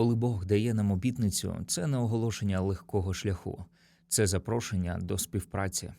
Коли Бог дає нам обітницю, це не оголошення легкого шляху, це запрошення до співпраці.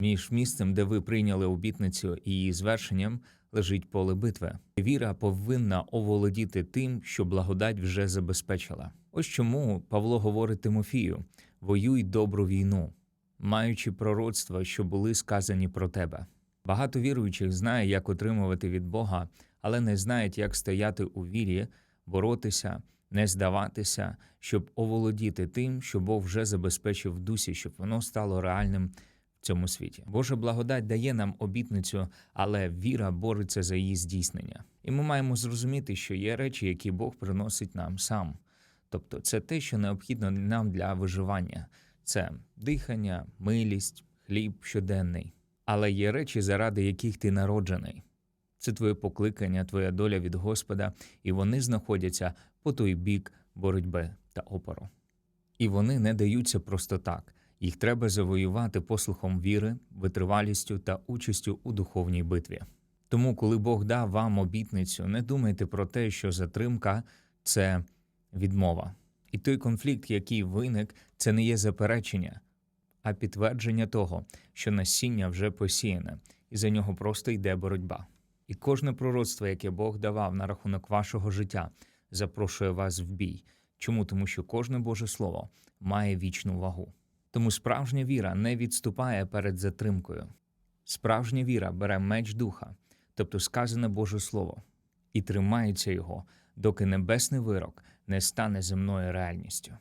Між місцем, де ви прийняли обітницю і її звершенням, лежить поле битви. Віра повинна оволодіти тим, що благодать вже забезпечила. Ось чому Павло говорить Тимофію: воюй добру війну, маючи пророцтва, що були сказані про тебе. Багато віруючих знає, як отримувати від Бога, але не знають, як стояти у вірі, боротися, не здаватися, щоб оволодіти тим, що Бог вже забезпечив дусі, щоб воно стало реальним в цьому світі. Божа благодать дає нам обітницю, але віра бореться за її здійснення. І ми маємо зрозуміти, що є речі, які Бог приносить нам сам. Тобто, це те, що необхідно нам для виживання: це дихання, милість, хліб щоденний. Але є речі, заради яких ти народжений. Це твоє покликання, твоя доля від Господа, і вони знаходяться по той бік боротьби та опору. І вони не даються просто так. Їх треба завоювати послухом віри, витривалістю та участю у духовній битві. Тому, коли Бог дав вам обітницю, не думайте про те, що затримка це відмова. І той конфлікт, який виник, це не є заперечення, а підтвердження того, що насіння вже посіяне, і за нього просто йде боротьба. І кожне пророцтво, яке Бог давав на рахунок вашого життя, запрошує вас в бій. Чому? Тому що кожне Боже Слово має вічну вагу. Тому справжня віра не відступає перед затримкою. Справжня віра бере меч духа, тобто сказане Боже Слово, і тримається його, доки небесний вирок не стане земною реальністю.